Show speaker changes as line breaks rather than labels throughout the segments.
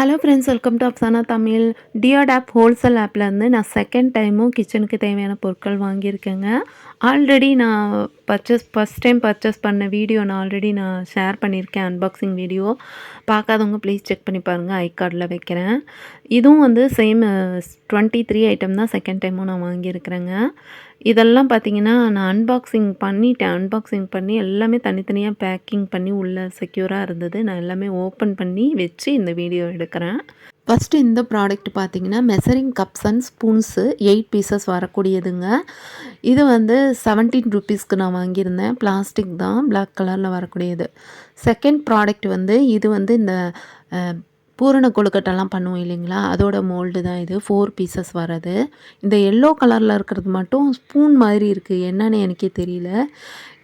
Hello friends welcome to Afsana Tamil DeoDap wholesale ஆப்லேருந்து நான் second டைமும் கிச்சனுக்கு தேவையான பொருட்கள் வாங்கியிருக்கேங்க. ஆல்ரெடி நான் பர்ச்சேஸ் ஃபஸ்ட் டைம் பர்ச்சேஸ் பண்ண வீடியோ நான் ஆல்ரெடி நான் ஷேர் பண்ணியிருக்கேன் அன்பாக்சிங் வீடியோ பார்க்காதவங்க ப்ளீஸ் செக் பண்ணி பாருங்கள் ஐ கார்டில் வைக்கிறேன். இதுவும் வந்து சேம் டுவெண்ட்டி த்ரீ ஐட்டம் தான் செகண்ட் டைமும் நான் வாங்கியிருக்கிறேங்க. இதெல்லாம் பார்த்தீங்கன்னா நான் அன்பாக்சிங் பண்ணிட்டேன். அன்பாக்சிங் பண்ணி எல்லாமே தனித்தனியாக பேக்கிங் பண்ணி உள்ளே செக்யூராக இருந்தது. நான் எல்லாமே ஓப்பன் பண்ணி வச்சு இந்த வீடியோ எடுக்கிறேன். ஃபஸ்ட்டு இந்த ப்ராடக்ட் பார்த்தீங்கன்னா measuring cups and spoons eight pieces வரக்கூடியதுங்க. இது வந்து செவன்டீன் ருபீஸ்க்கு நான் வாங்கியிருந்தேன். பிளாஸ்டிக் தான் பிளாக் கலரில் வரக்கூடியது. செகண்ட் ப்ராடக்ட் வந்து இது வந்து இந்த பூரண கொழுக்கட்டெல்லாம் பண்ணுவோம் இல்லைங்களா? அதோட மோல்டு தான் இது. ஃபோர் பீசஸ் வர்றது. இந்த எல்லோ கலரில் இருக்கிறது மட்டும் ஸ்பூன் மாதிரி இருக்குது என்னன்னு எனக்கே தெரியல.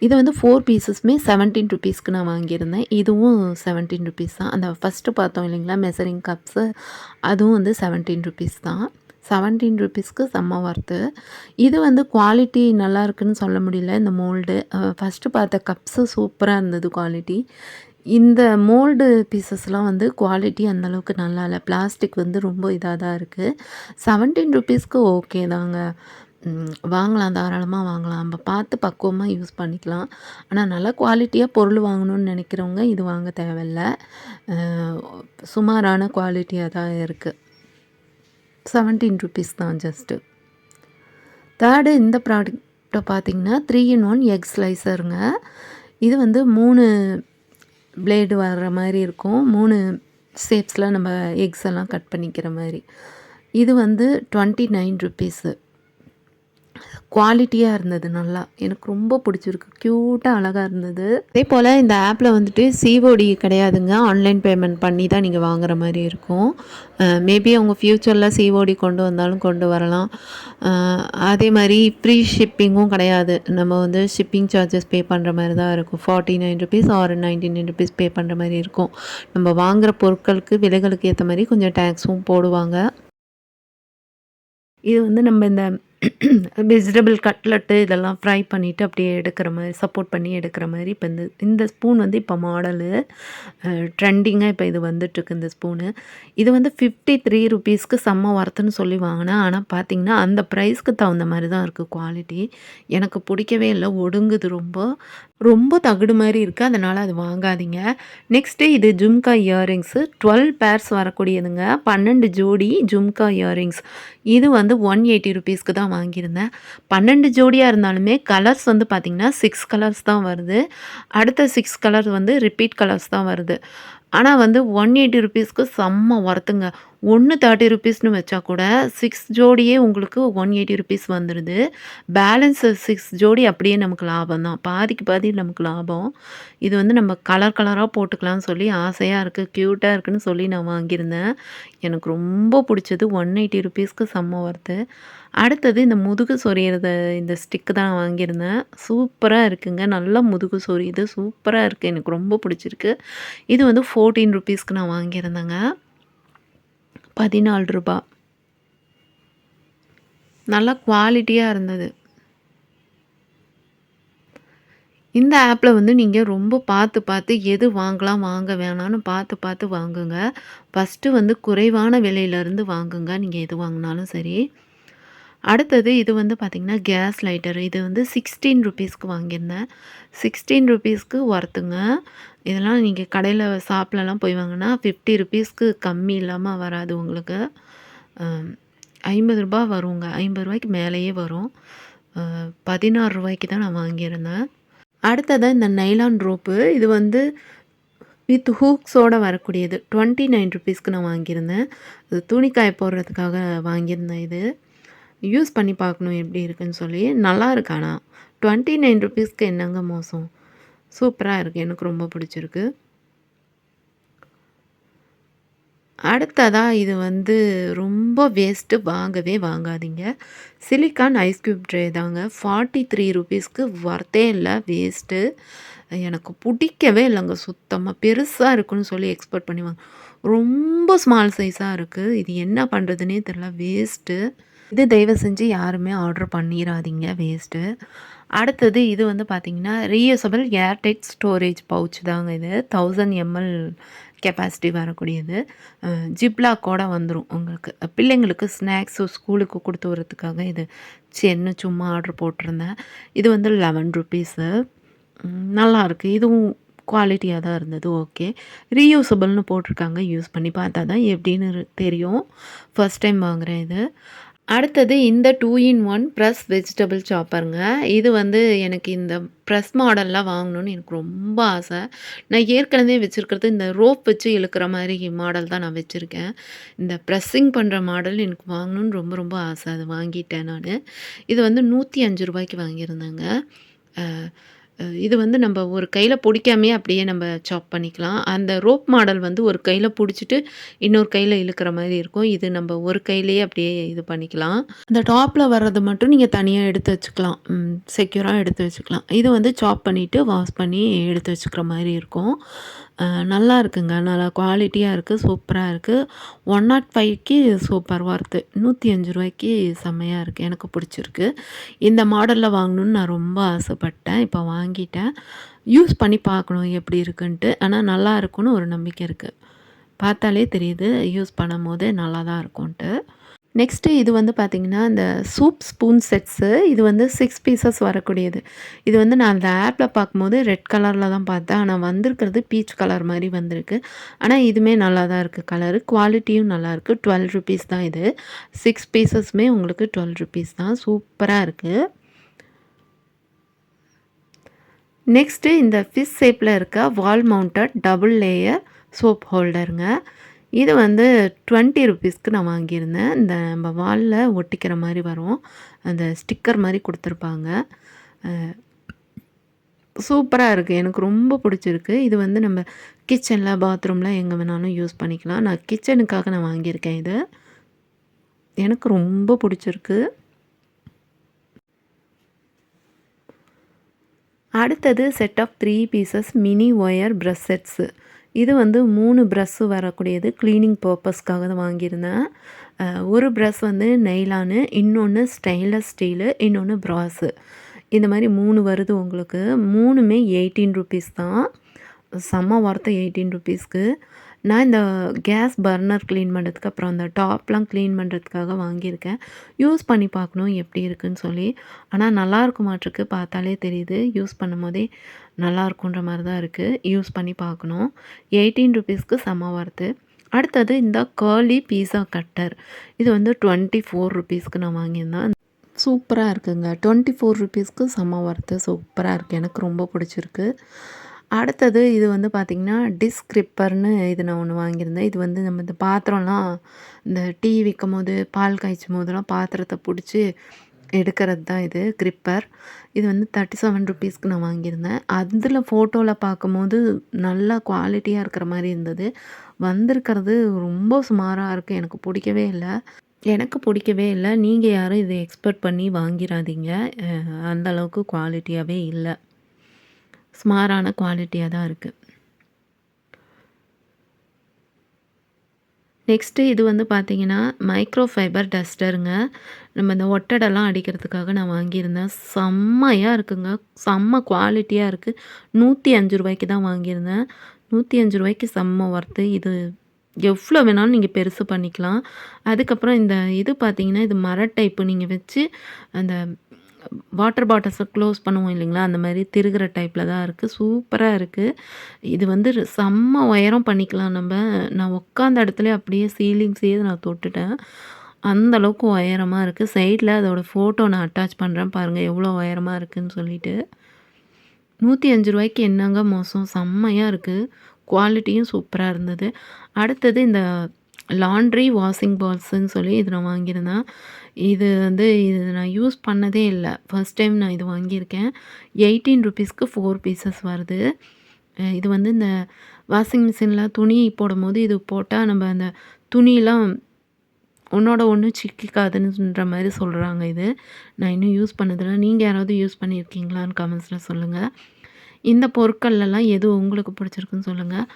இது வந்து ஃபோர் பீசஸுமே செவன்டீன் ருபீஸ்க்கு நான் வாங்கியிருந்தேன். இதுவும் செவன்டீன் ருபீஸ் தான். அந்த ஃபஸ்ட்டு பார்த்தோம் இல்லைங்களா? மெசரிங் கப்ஸு அதுவும் வந்து செவன்டீன் ருபீஸ் தான். செவன்டீன் ருபீஸ்க்கு செம்ம ஒர்த்து இது வந்து குவாலிட்டி நல்லா இருக்குன்னு சொல்ல முடியல இந்த மோல்டு ஃபஸ்ட்டு பார்த்த கப்ஸு சூப்பராக இருந்தது குவாலிட்டி இந்த மோல்டு பீசஸ்லாம் வந்து குவாலிட்டி அந்தளவுக்கு நல்லா இல்லை. பிளாஸ்டிக் வந்து ரொம்ப இதாக தான் இருக்குது செவன்டீன் ருபீஸ்க்கு ஓகே தாங்க. வாங்கலாம் தாராளமாக வாங்கலாம். நம்ம பார்த்து பக்குவமாக யூஸ் பண்ணிக்கலாம். ஆனால் நல்ல குவாலிட்டியாக பொருள் வாங்கணும்னு நினைக்கிறவங்க இது வாங்க தேவையில்ல. சுமாரான குவாலிட்டியாக தான் இருக்குது செவன்டீன் ருபீஸ் தான் ஜஸ்ட்டு தேர்டு இந்த ப்ராடக்ட்டை பார்த்திங்கன்னா த்ரீ இன் ஒன் எக் ஸ்லைசருங்க இது வந்து மூணு பிளேடு வர்ற மாதிரி இருக்கும். மூணு ஷேப்ஸில் நம்ம எக்ஸ் எல்லாம் கட் பண்ணிக்கிற மாதிரி. இது வந்து டுவெண்ட்டி நைன் ருபீஸு குவாலிட்டியாக இருந்தது நல்லா. எனக்கு ரொம்ப பிடிச்சிருக்கு. க்யூட்டாக அழகாக இருந்தது. அதே போல் இந்த ஆப்பில் வந்துட்டு சிஓடி கிடையாதுங்க. ஆன்லைன் பேமெண்ட் பண்ணி தான் நீங்கள் வாங்குற மாதிரி இருக்கும். மேபி அவங்க ஃப்யூச்சரில் சிஓடி கொண்டு வந்தாலும் கொண்டு வரலாம். அதே மாதிரி ஃப்ரீ ஷிப்பிங்கும் கிடையாது. நம்ம வந்து ஷிப்பிங் சார்ஜஸ் பே பண்ணுற மாதிரி தான் இருக்கும். Forty nine rupees or ninety nine rupees pay பண்ணுற மாதிரி இருக்கும். நம்ம வாங்குகிற பொருட்களுக்கு விலைகளுக்கு ஏற்ற மாதிரி கொஞ்சம் டேக்ஸும் போடுவாங்க. இது வந்து நம்ம இந்த வெஜிடபிள் கட்லெட்டு இதெல்லாம் ஃப்ரை பண்ணிவிட்டு அப்படியே எடுக்கிற மாதிரி சப்போர்ட் பண்ணி எடுக்கிற மாதிரி இப்போ இந்த இந்த ஸ்பூன் வந்து இப்போ மாடலு ட்ரெண்டிங்காக இப்போ இது வந்துட்டுருக்கு இந்த ஸ்பூனு இது வந்து ஃபிஃப்டி த்ரீ ருபீஸ்க்கு செம்ம ஒர்த்துன்னு சொல்லி வாங்கினேன் ஆனால் பார்த்தீங்கன்னா அந்த ப்ரைஸ்க்கு தகுந்த மாதிரி தான் இருக்குது குவாலிட்டி எனக்கு பிடிக்கவே இல்லை ஒடுங்குது ரொம்ப. ரொம்ப தகுடு மாதிரி இருக்குது அதனால் அது வாங்காதீங்க. நெக்ஸ்ட்டு இது ஜும்கா இயரிங்ஸு டுவெல் பேர்ஸ் வரக்கூடியதுங்க. பன்னெண்டு ஜோடி ஜும்கா இயரிங்ஸ் இது வந்து ஒன் எயிட்டி ருபீஸ்க்கு தான் வாங்கியிருந்தேன். பன்னெண்டு ஜோடியாக இருந்தாலுமே கலர்ஸ் வந்து பார்த்திங்கன்னா சிக்ஸ் கலர்ஸ் தான் வருது. அடுத்த சிக்ஸ் கலர் வந்து ரிப்பீட் கலர்ஸ் தான் வருது. ஆனால் வந்து ஒன் எயிட்டி ருபீஸ்க்கு செம்ம ஒர்த்துங்க ஒன்று தேர்ட்டி ருபீஸ்னு வச்சா கூட சிக்ஸ் ஜோடியே உங்களுக்கு ஒன் எயிட்டி ருபீஸ் வந்துடுது பேலன்ஸ் சிக்ஸ் ஜோடி அப்படியே நமக்கு லாபம் தான். பாதிக்கு பாதி நமக்கு லாபம். இது வந்து நம்ம கலர் கலராக போட்டுக்கலாம்னு சொல்லி ஆசையாக இருக்குது க்யூட்டாக இருக்குன்னு சொல்லி நான் வாங்கியிருந்தேன். எனக்கு ரொம்ப பிடிச்சது ஒன் எயிட்டி ருபீஸ்க்கு செம்ம ஒர்த்து அடுத்தது இந்த முதுகு சொரியறத இந்த ஸ்டிக்கு தான் வாங்கியிருந்தேன். சூப்பராக இருக்குங்க. நல்லா முதுகு சொரியுது. சூப்பராக இருக்குது எனக்கு ரொம்ப பிடிச்சிருக்கு. இது வந்து ஃபோர்டீன் ருபீஸ்க்கு நான் வாங்கியிருந்தேங்க. பதினாலு ரூபா. நல்லா குவாலிட்டியாக இருந்தது. இந்த ஆப்பில் வந்து நீங்கள் ரொம்ப பார்த்து பார்த்து எது வாங்கலாம் வாங்க வேணாம்னு பார்த்து பார்த்து வாங்குங்க. ஃபஸ்ட்டு வந்து குறைவான விலையிலேருந்து வாங்குங்க. நீங்கள் எது வாங்கினாலும் சரி. அடுத்தது இது வந்து பார்த்திங்கன்னா கேஸ் லைட்டர் இது வந்து சிக்ஸ்டீன் ருபீஸ்க்கு வாங்கியிருந்தேன். சிக்ஸ்டீன் ருபீஸ்க்கு ஒர்த்துங்க இதெல்லாம் நீங்கள் கடையில் ஷாப்லலாம் போய் வாங்கினா ஃபிஃப்டி ருபீஸ்க்கு கம்மி இல்லாமல் வராது உங்களுக்கு. ஐம்பது ரூபா வருங்க. ஐம்பது ரூபாய்க்கு மேலேயே வரும். பதினாறு ரூபாய்க்கு தான் நான் வாங்கியிருந்தேன். அடுத்ததாக இந்த நைலான் ரோப்பு இது வந்து வித் ஹூக்ஸோடு வரக்கூடியது. டுவெண்ட்டி நைன் ருபீஸ்க்கு நான் வாங்கியிருந்தேன். இது துணிக்காய போடுறதுக்காக வாங்கியிருந்தேன் இது. யூஸ் பண்ணி பார்க்கணும் எப்படி இருக்குன்னு சொல்லி நல்லா இருக்கு. ஆனால் டுவெண்ட்டி நைன் ருபீஸ்க்கு என்னங்க மோசம்? சூப்பராக இருக்குது எனக்கு ரொம்ப பிடிச்சிருக்கு. அடுத்ததாக இது வந்து ரொம்ப வேஸ்ட்டு வாங்கவே வாங்காதீங்க. சிலிக்கான் ஐஸ் க்யூப் ட்ரே தாங்க. ஃபார்ட்டி த்ரீ ருபீஸ்க்கு ஒர்த்தே இல்லை வேஸ்ட்டு எனக்கு பிடிக்கவே இல்லைங்க. சுத்தமாக பெருசாக இருக்குன்னு சொல்லி எக்ஸ்பெக்ட் பண்ணி வாங்க. ரொம்ப ஸ்மால் சைஸாக இருக்குது இது என்ன பண்ணுறதுனே தெரில வேஸ்ட்டு இது தயவு செஞ்சு யாருமே ஆர்டர் பண்ணிடாதீங்க வேஸ்ட்டு அடுத்தது இது வந்து பார்த்திங்கன்னா ரீயூசபிள் ஏர்டைட் ஸ்டோரேஜ் பவுச் தாங்க இது. தௌசண்ட் எம்எல் கெப்பாசிட்டி வரக்கூடியது. ஜிப்லா ஜிப்லாக்கோட வந்துடும் உங்களுக்கு. பிள்ளைங்களுக்கு ஸ்நாக்ஸு ஸ்கூலுக்கு கொடுத்து விடுறதுக்காக இது சென்னு சும்மா ஆர்டர் போட்டிருந்தேன். இது வந்து லெவன் ருபீஸு நல்லாயிருக்கு. இதுவும் குவாலிட்டியாக தான் இருந்தது. ஓகே. ரீயூசபிள்னு போட்டிருக்காங்க. யூஸ் பண்ணி பார்த்தா தான் எப்படின்னு தெரியும். ஃபஸ்ட் டைம் வாங்குகிறேன் இது. அடுத்தது இந்த two in one press vegetable சாப்பருங்க. இது வந்து எனக்கு இந்த ப்ரெஸ் மாடல்லாம் வாங்கணும்னு எனக்கு ரொம்ப ஆசை. நான் ஏற்கனவே வச்சுருக்கிறது இந்த ரோப் வச்சு இழுக்கிற மாதிரி மாடல் தான் நான் வச்சுருக்கேன் இந்த ப்ரெஸ்ஸிங் பண்ணுற மாடல் எனக்கு வாங்கணும்னு ரொம்ப ரொம்ப ஆசை. அது வாங்கிட்டேன் நான் இது வந்து நூற்றி அஞ்சு ரூபாய்க்கு வாங்கியிருந்தேங்க. இது வந்து நம்ம ஒரு கையில் பிடிக்காமே அப்படியே நம்ம சாப் பண்ணிக்கலாம். அந்த ரோப் மாடல் வந்து ஒரு கையில் பிடிச்சிட்டு இன்னொரு கையில் இழுக்கிற மாதிரி இருக்கும். இது நம்ம ஒரு கையிலேயே அப்படியே இது பண்ணிக்கலாம். இந்த டாப்பில் வர்றது மட்டும் நீங்கள் தனியாக எடுத்து வச்சுக்கலாம். செக்யூராக எடுத்து வச்சுக்கலாம். இது வந்து சாப் பண்ணிவிட்டு வாஷ் பண்ணி எடுத்து வச்சுக்கிற மாதிரி இருக்கும். நல்லா இருக்குங்க. நல்லா குவாலிட்டியாக இருக்குது சூப்பராக இருக்குது ஒன் நாட் ஃபைவ்க்கு சூப்பர் ஒர்த்து. ரூ. 105க்கு செம்மையா இருக்கு. எனக்கு பிடிச்சிருக்கு இந்த மாடலில் வாங்கணுன்னு நான் ரொம்ப ஆசைப்பட்டேன். இப்போ வாங்கிட்டேன். யூஸ் பண்ணி பார்க்கணும் எப்படி இருக்குன்ட்டு. ஆனால் நல்லா இருக்குன்னு ஒரு நம்பிக்கை இருக்குது பார்த்தாலே தெரியுது. யூஸ் பண்ணும் போதே நல்லா தான் இருக்கும்ன்ட்டு. நெக்ஸ்ட்டு இது வந்து பார்த்திங்கன்னா இந்த சூப் ஸ்பூன் செட்ஸு. இது வந்து சிக்ஸ் பீசஸ் வரக்கூடியது. இது வந்து நான் அந்த ஆப்பில் பார்க்கும்போது ரெட் கலரில் தான் பார்த்தேன். ஆனால் வந்திருக்கிறது பீச் கலர் மாதிரி வந்திருக்கு. ஆனால் இதுவுமே நல்லா தான் இருக்குது கலரு. குவாலிட்டியும் நல்லாயிருக்கு. ₹12 தான் இது. சிக்ஸ் பீசஸுமே உங்களுக்கு ₹12 தான். சூப்பராக இருக்குது நெக்ஸ்ட்டு இந்த ஃபிஷ் ஷேப்பில் இருக்க wall mounted double layer soap ஹோல்டருங்க. இது வந்து ₹20க்கு நான் வாங்கியிருந்தேன். இந்த நம்ம வாலில் ஒட்டிக்கிற மாதிரி வரும். அந்த ஸ்டிக்கர் மாதிரி கொடுத்துருப்பாங்க சூப்பராக இருக்குது எனக்கு ரொம்ப பிடிச்சிருக்கு இது வந்து நம்ம கிச்சனில் பாத்ரூமில் எங்கே வேணாலும் யூஸ் பண்ணிக்கலாம். நான் கிச்சனுக்காக நான் வாங்கியிருக்கேன் இது. எனக்கு ரொம்ப பிடிச்சிருக்கு அடுத்தது set of three pieces mini wire brush sets. இது வந்து 3 பிரஷ்ஷு வரக்கூடியது. க்ளீனிங் பர்பஸ்க்காக தான் வாங்கியிருந்தேன். ஒரு ப்ரஷ் வந்து நெய்லானு, இன்னொன்று ஸ்டெயின்லெஸ் ஸ்டீலு, இன்னொன்று ப்ராஸு இந்த மாதிரி மூணு வருது உங்களுக்கு. 3மே ₹18 தான். செம்ம ஒர்த்து ₹18க்கு. நான் இந்த கேஸ் பர்னர் க்ளீன் பண்ணுறதுக்கு, அப்புறம் அந்த டாப்லாம் க்ளீன் பண்ணுறதுக்காக வாங்கியிருக்கேன். யூஸ் பண்ணி பார்க்கணும் எப்படி இருக்குன்னு சொல்லி. ஆனால் நல்லா இருக்குமாட்டிருக்கு பார்த்தாலே தெரியுது. யூஸ் நல்லாயிருக்குன்ற மாதிரி தான் இருக்குது யூஸ் பண்ணி பார்க்கணும். ₹18க்கு செம்ம வருது அடுத்தது இந்த கேர்லி பீஸா கட்டர். இது வந்து ₹24க்கு நான் வாங்கியிருந்தேன். சூப்பராக இருக்குங்க. ₹24க்கு செம்ம ஒர்த்து. சூப்பராக இருக்குது எனக்கு ரொம்ப பிடிச்சிருக்கு அடுத்தது இது வந்து பார்த்திங்கன்னா டிஸ்கிரிப்பர்னு இது நான் ஒன்று வாங்கியிருந்தேன். இது வந்து நம்ம இந்த பாத்திரம்லாம் இந்த டீ வைக்கும்போது, பால் காய்ச்சும் போதெல்லாம் பாத்திரத்தை பிடிச்சி எடுக்கிறது தான் இது கிரிப்பர். இது வந்து ₹37க்கு நான் வாங்கியிருந்தேன். அதில் ஃபோட்டோவில் பார்க்கும்போது நல்லா குவாலிட்டியாக இருக்கிற மாதிரி இருந்தது. வந்திருக்கிறது ரொம்ப சுமாராக இருக்குது எனக்கு பிடிக்கவே இல்லை எனக்கு பிடிக்கவே இல்லை நீங்கள் யாரும் இதை எக்ஸ்பெக்ட் பண்ணி வாங்கிறாதீங்க. அந்தளவுக்கு அந்த அளவுக்கு குவாலிட்டியாவே இல்ல. சுமாரான குவாலிட்டியாக தான் இருக்குது நெக்ஸ்ட்டு இது வந்து பார்த்தீங்கன்னா, மைக்ரோ ஃபைபர் டஸ்டருங்க. நம்ம இந்த ஒட்டடெல்லாம் அடிக்கிறதுக்காக நான் வாங்கியிருந்தேன். செம்மையாக இருக்குங்க. செம்ம குவாலிட்டியாக இருக்குது நூற்றி அஞ்சு ரூபாய்க்கு தான் வாங்கியிருந்தேன். நூற்றி அஞ்சு ரூபாய்க்கு செம்ம ஒர்த்து. இது எவ்வளோ வேணாலும் நீங்கள் பெருசு பண்ணிக்கலாம். அதுக்கப்புறம் இந்த இது பார்த்தீங்கன்னா, இது மர டைப்பு நீங்கள் வச்சு அந்த வாட்டர் பாட்டில்ஸை க்ளோஸ் பண்ணுவோம் இல்லைங்களா? அந்த மாதிரி திருகிற டைப்பில் தான் இருக்குது சூப்பராக இருக்குது இது வந்து செம்ம உயரம் பண்ணிக்கலாம் நம்ம நான் உட்காந்த இடத்துல அப்படியே சீலிங்ஸையே நான் தொட்டுட்டேன். அந்த அளவுக்கு உயரமாக இருக்குது சைடில் அதோட ஃபோட்டோ நான் அட்டாச் பண்ணுறேன் பாருங்கள் எவ்வளோ உயரமாக இருக்குன்னு சொல்லிட்டு. நூற்றி அஞ்சு ரூபாய்க்கு என்னங்க மோசம். செம்மையாக இருக்குது குவாலிட்டியும் சூப்பராக இருந்தது. அடுத்தது இந்த லாண்ட்ரி வாஷிங் பால்ஸுன்னு சொல்லி இது நான் வாங்கியிருந்தேன். இது வந்து இது நான் யூஸ் பண்ணதே இல்லை ஃபர்ஸ்ட் டைம் நான் இது வாங்கியிருக்கேன். ₹18க்கு 4 பீசஸ் வருது. இது வந்து இந்த வாஷிங் மிஷின்ல துணி போடும் போது இது போட்டால் நம்ம அந்த துணியெலாம் உன்னோட ஒன்றும் சிக்கிக்காதுன்ற மாதிரி சொல்கிறாங்க இது. நான் இன்னும் யூஸ் பண்ணதில்லை நீங்கள் யாராவது யூஸ் பண்ணியிருக்கீங்களான்னு கமெண்ட்ஸில் சொல்லுங்கள் இந்த பொருட்கள்லாம் எது உங்களுக்கு பிடிச்சிருக்குன்னு சொல்லுங்கள்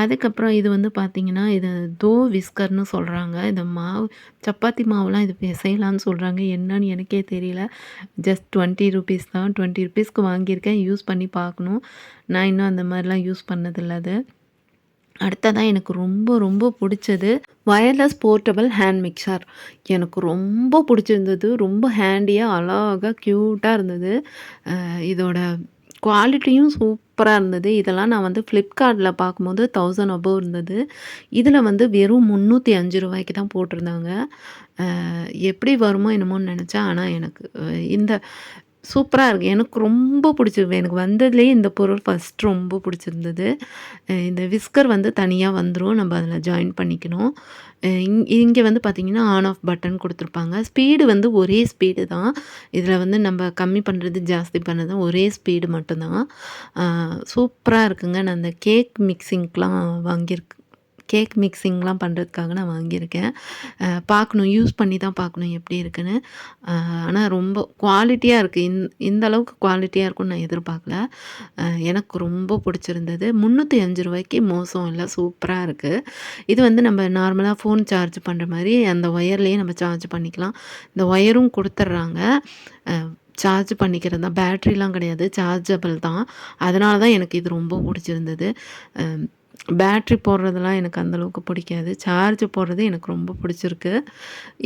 அதுக்கப்புறம் இது வந்து பார்த்திங்கன்னா இது தோ விஸ்கர்னு சொல்கிறாங்க இந்த மாவு சப்பாத்தி மாவுலாம் இது பிசையலாம்னு சொல்கிறாங்க என்னன்னு எனக்கே தெரியல. ஜஸ்ட் டுவெண்ட்டி ருபீஸ் தான். டுவெண்ட்டி ருபீஸ்க்கு வாங்கியிருக்கேன். யூஸ் பண்ணி பார்க்கணும் நான் இன்னும் அந்த மாதிரிலாம் யூஸ் பண்ணதில்ல அது. அடுத்ததாக எனக்கு ரொம்ப ரொம்ப பிடிச்சது வயர்லெஸ் போர்ட்டபிள் ஹேண்ட் மிக்சர் எனக்கு ரொம்ப பிடிச்சிருந்தது. ரொம்ப ஹேண்டியாக அழகாக க்யூட்டாக இருந்தது. இதோட குவாலிட்டியும் சூப்பராக இருந்தது. இதெல்லாம் நான் வந்து ஃப்ளிப்கார்ட்டில் பார்க்கும்போது தௌசண்ட் அபோவ் இருந்தது. இதில் வந்து வெறும் முந்நூற்றி அஞ்சு ரூபாய்க்கு தான் போட்டிருந்தாங்க. எப்படி வருமோ என்னமோன்னு நினச்சேன். ஆனால் எனக்கு இந்த சூப்பராக இருக்குது எனக்கு ரொம்ப பிடிச்சிருக்கு எனக்கு வந்ததுலேயே இந்த பொருள் ஃபஸ்ட் ரொம்ப பிடிச்சிருந்தது. இந்த விஸ்கர் வந்து தனியாக வந்துடும் நம்ம அதில் ஜாயின் பண்ணிக்கணும். இங் இங்கே வந்து பார்த்திங்கன்னா ஆன் ஆஃப் பட்டன் கொடுத்துருப்பாங்க. ஸ்பீடு வந்து ஒரே ஸ்பீடு தான். இதில் வந்து நம்ம கம்மி பண்ணுறது ஜாஸ்தி பண்ணுறது ஒரே ஸ்பீடு மட்டும்தான். சூப்பராக இருக்குங்க. நான் அந்த கேக் மிக்சிங்க்கெலாம் வாங்கியிருக்கேன் கேக் மிக்சிங்லாம் பண்ணுறதுக்காக நான் வாங்கியிருக்கேன். பார்க்கணும் யூஸ் பண்ணி தான் பார்க்கணும் எப்படி இருக்குன்னு. ஆனால் ரொம்ப குவாலிட்டியாக இருக்குது இந் இந்த அளவுக்கு குவாலிட்டியாக இருக்கும்னு நான் எதிர்பார்க்கல. எனக்கு ரொம்ப பிடிச்சிருந்தது. முந்நூற்றி அஞ்சு ரூபாய்க்கு மோசம் இல்லை. சூப்பராக இருக்குது இது வந்து நம்ம நார்மலாக ஃபோன் சார்ஜ் பண்ணுற மாதிரி அந்த ஒயர்லேயே நம்ம சார்ஜ் பண்ணிக்கலாம். இந்த ஒயரும் கொடுத்துட்றாங்க. சார்ஜ் பண்ணிக்கிறது தான். பேட்ரிலாம் கிடையாது. சார்ஜபிள் தான். அதனால தான் எனக்கு இது ரொம்ப பிடிச்சிருந்தது. பேட்ரி போடுறதெல்லாம் எனக்கு அந்தளவுக்கு பிடிக்காது. சார்ஜ் போடுறது எனக்கு ரொம்ப பிடிச்சிருக்கு.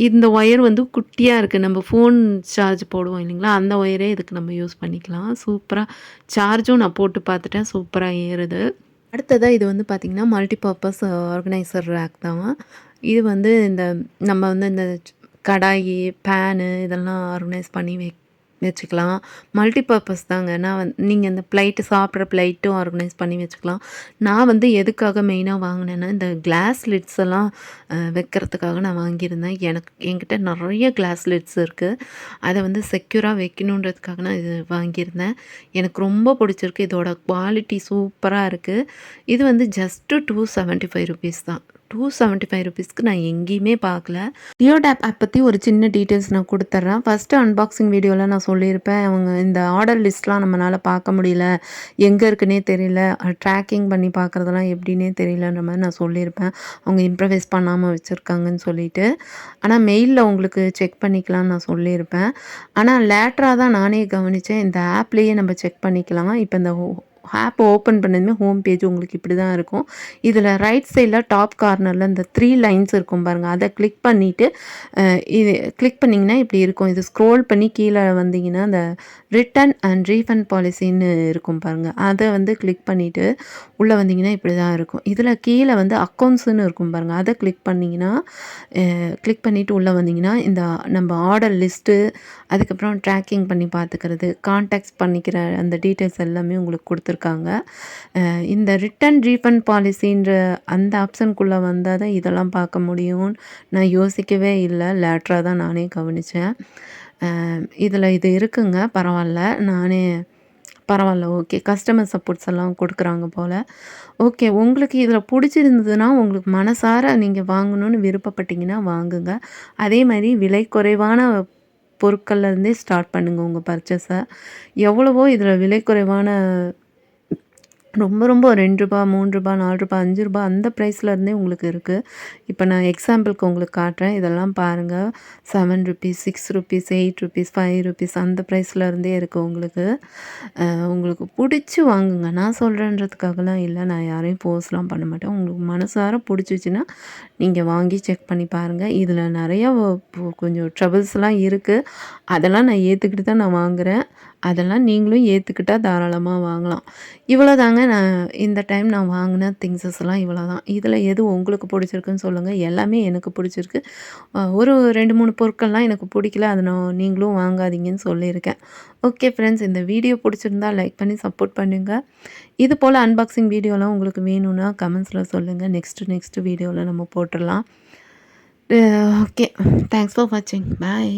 இந்த ஒயர் வந்து குட்டியாக இருக்குது நம்ம ஃபோன் சார்ஜ் போடுவோம் இல்லைங்களா? அந்த ஒயரே இதுக்கு நம்ம யூஸ் பண்ணிக்கலாம். சூப்பராக சார்ஜும் நான் போட்டு பார்த்துட்டேன். சூப்பராக ஏறுது. அடுத்ததாக இது வந்து பார்த்திங்கன்னா மல்டிபர்பஸ் ஆர்கனைசர் ரேக் தான். இது வந்து இந்த நம்ம வந்து இந்த கடாயி பேனு இதெல்லாம் ஆர்கனைஸ் பண்ணி வை வச்சுக்கலாம். மல்டிபர்பஸ் தாங்க. நான் வந்து நீங்கள் இந்த பிளைட்டு சாப்பிட்ற பிளைட்டும் ஆர்கனைஸ் பண்ணி வச்சுக்கலாம். நான் வந்து எதுக்காக மெயினாக வாங்கினேன்னா இந்த கிளாஸ் லிட்ஸ் எல்லாம் வைக்கிறதுக்காக நான் வாங்கியிருந்தேன். எனக்கு என்கிட்ட நிறைய கிளாஸ் லிட்ஸ் இருக்குது அதை வந்து செக்யூராக வைக்கணுன்றதுக்காக நான் இது வாங்கியிருந்தேன். எனக்கு ரொம்ப பிடிச்சிருக்கு. இதோட குவாலிட்டி சூப்பராக இருக்குது இது வந்து just two seventy five rupees தான். டூ செவன்ட்டி ஃபைவ் ருபீஸ்க்கு நான் எங்கேயுமே பார்க்கல. டியோடேப் ஆப் பற்றி ஒரு சின்ன டீட்டெயில்ஸ் நான் கொடுத்துட்றேன் ஃபஸ்ட்டு அன்பாக்சிங் வீடியோவில் நான் சொல்லியிருப்பேன் அவங்க இந்த ஆர்டர் லிஸ்ட்லாம் நம்மளால் பார்க்க முடியல. எங்கே இருக்குன்னே தெரியல. ட்ராக்கிங் பண்ணி பார்க்குறதெல்லாம் எப்படின்னே தெரியலன்ற மாதிரி நான் சொல்லியிருப்பேன். அவங்க இம்ப்ரவைஸ் பண்ணாமல் வச்சுருக்காங்கன்னு சொல்லிட்டு. ஆனால் மெயிலில் உங்களுக்கு செக் பண்ணிக்கலாம்னு நான் சொல்லியிருப்பேன். ஆனால் லேட்டராக தான் நானே கவனித்தேன் இந்த ஆப்லேயே நம்ம செக் பண்ணிக்கலாம்? இப்போ இந்த ஆப்பை ஓப்பன் பண்ணதுமே ஹோம் பேஜ் உங்களுக்கு இப்படி தான் இருக்கும். இதில் ரைட் சைடில் டாப் கார்னரில் இந்த த்ரீ லைன்ஸ் இருக்கும் பாருங்கள் அதை கிளிக் பண்ணிவிட்டு இது கிளிக் பண்ணிங்கன்னா இப்படி இருக்கும். இது ஸ்க்ரோல் பண்ணி கீழே வந்தீங்கன்னா அந்த ரிட்டர்ன் அண்ட் ரீஃபண்ட் பாலிசின்னு இருக்கும் பாருங்கள் அதை வந்து கிளிக் பண்ணிவிட்டு உள்ளே வந்தீங்கன்னா இப்படி தான் இருக்கும். இதில் கீழே வந்து அக்கௌண்ட்ஸுன்னு இருக்கும் பாருங்கள் அதை கிளிக் பண்ணிங்கன்னா கிளிக் பண்ணிவிட்டு உள்ளே வந்தீங்கன்னா இந்த நம்ம ஆர்டர் லிஸ்ட்டு அதுக்கப்புறம் ட்ராக்கிங் பண்ணி பார்த்துக்கிறது கான்டாக்ட்ஸ் பண்ணிக்கிற அந்த டீட்டெயில்ஸ் எல்லாமே உங்களுக்கு கொடுத்துருக்காங்க. இந்த ரிட்டன் ரீஃபண்ட் பாலிசின்ற அந்த ஆப்ஷனுக்குள்ளே வந்தால் தான் இதெல்லாம் பார்க்க முடியும்னு நான் யோசிக்கவே இல்லை. லேட்டராக தான் நானே கவனித்தேன் இதில் இது இருக்குங்க. பரவாயில்ல. நானே பரவாயில்ல. ஓகே. கஸ்டமர் சப்போர்ட்ஸ் எல்லாம் கொடுக்குறாங்க போல். ஓகே. உங்களுக்கு இதில் பிடிச்சிருந்ததுன்னா உங்களுக்கு மனசார நீங்கள் வாங்கணும்னு விருப்பப்பட்டீங்கன்னா வாங்குங்க. அதே மாதிரி விலை குறைவான பொருட்கள்லேருந்தே ஸ்டார்ட் பண்ணுங்கள் உங்கள் பர்ச்சேஸை. எவ்வளவோ இதில் விலை குறைவான ரொம்ப ரொம்ப ரெண்டு ரூபா மூணு ரூபா நாலு ரூபா அஞ்சு ரூபா அந்த ப்ரைஸ்லேருந்தே உங்களுக்கு இருக்குது இப்போ நான் எக்ஸாம்பிளுக்கு உங்களுக்கு காட்டுறேன். இதெல்லாம் பாருங்கள் seven rupees six rupees eight rupees five rupees அந்த ப்ரைஸ்லேருந்தே இருக்குது உங்களுக்கு. உங்களுக்கு பிடிச்சி வாங்குங்க. நான் சொல்கிறேன்றதுக்காகலாம் இல்லை. நான் யாரையும் போஸ்லாம் பண்ண மாட்டேன். உங்களுக்கு மனசார பிடிச்சிச்சின்னா நீங்கள் வாங்கி செக் பண்ணி பாருங்கள் இதில் நிறையா கொஞ்சம் ட்ரபிள்ஸ்லாம் இருக்குது அதெல்லாம் நான் ஏற்றுக்கிட்டு தான் நான் வாங்குகிறேன் அதெல்லாம் நீங்களும் ஏற்றுக்கிட்டா தாராளமாக வாங்கலாம். இவ்வளோ தாங்க நான் இந்த டைம் நான் வாங்கின திங்ஸஸ் எல்லாம் இவ்வளோ தான் இதில் எது உங்களுக்கு பிடிச்சிருக்குன்னு சொல்லுங்கள் எல்லாமே எனக்கு பிடிச்சிருக்கு. ஒரு ரெண்டு மூணு பொருட்கள்லாம் எனக்கு பிடிக்கல. அதை நான் நீங்களும் வாங்காதீங்கன்னு சொல்லியிருக்கேன். ஓகே ஃப்ரெண்ட்ஸ் இந்த வீடியோ பிடிச்சிருந்தா லைக் பண்ணி சப்போர்ட் பண்ணுங்கள் இது போல் அன்பாக்சிங் வீடியோலாம் உங்களுக்கு வேணும்னா கமெண்ட்ஸில் சொல்லுங்கள் நெக்ஸ்ட்டு நெக்ஸ்ட்டு வீடியோவில் நம்ம போட்டுடலாம். ஓகே தேங்க்ஸ் ஃபார் வாட்சிங் பாய்